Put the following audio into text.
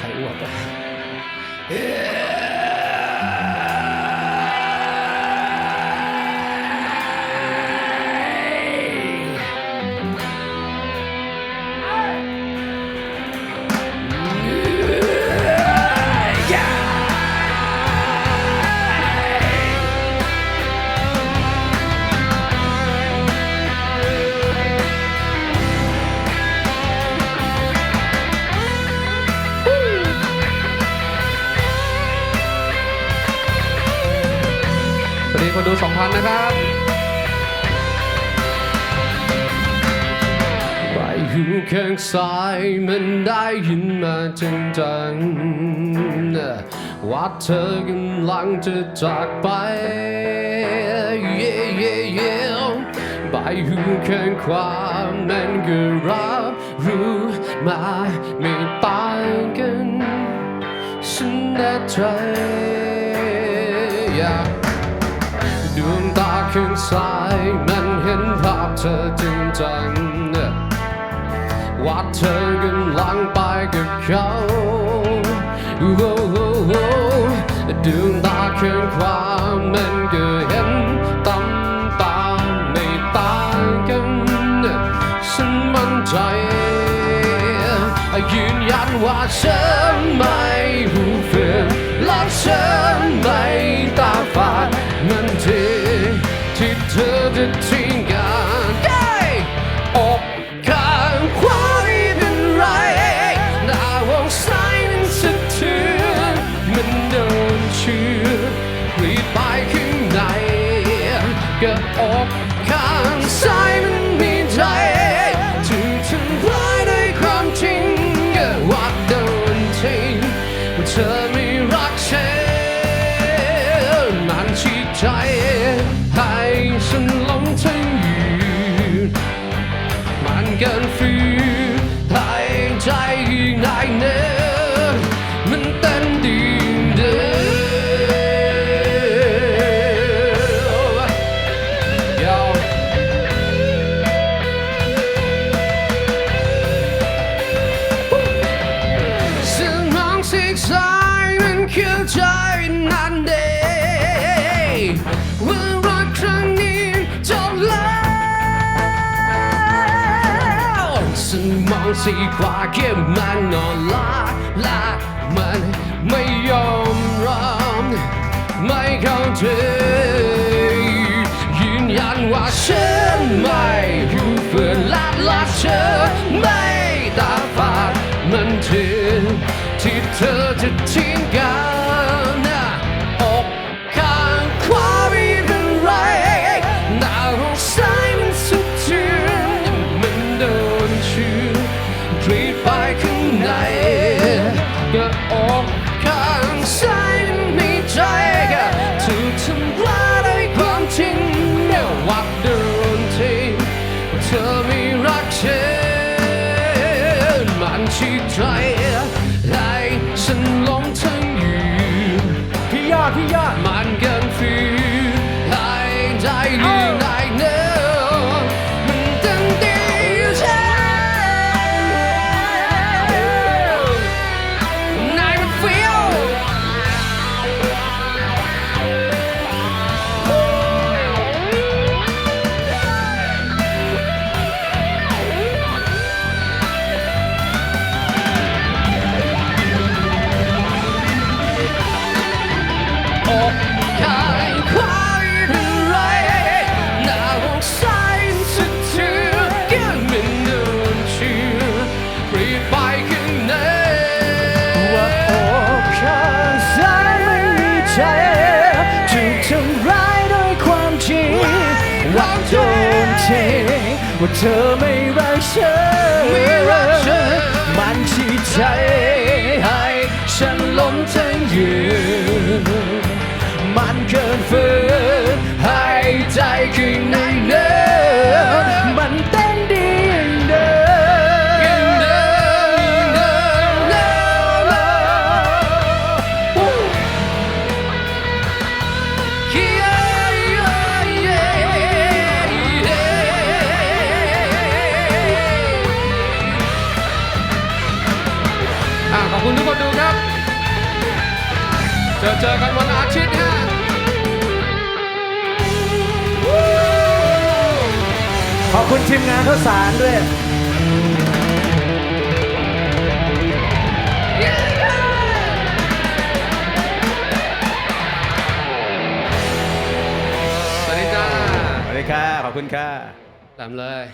終わった。ええー ดู 2,000 นะครับไปอยู่ข้างซ้ายมันได้ยินมาจังจังว่าเธอกำลังจะจากไป yeah, yeah, yeah ไปอยู่ข้างขวามันก็รับรู้มาไม่ต่างกันฉันแน่ใจ ซ้ายมันเห็นภาพเธอจริงจังว่าเธอกำลังไปกับเขาโอ้โหดวงตาข้างขวามมันก็เห็นตำตาไม่ต่างกันฉันมั่นใจยืนยันว่าฉันไม่หูเฟื่องและฉันไม่ องสีขวาแค่มันนอนลาลามันไม่ยอมรับไม่เข้าใจยืนยันว่าฉันไม่อยู่เพื่อลาลาเธอไม่ตาฝาดมันถึงที่เธอจะทิ้งกัน ว่าโดนทิ้งว่าเธอไม่รักฉันไม่รักฉันมันชี้ใจให้ฉันล้มทั้งยืนมันเกินฝืน เจอกันวันอาทิตย์ฮะขอบคุณทีมงานข้าวสารด้วย สวัสดีจ้าสวัสดีค่ะ ขอบคุณค่ะตามเลย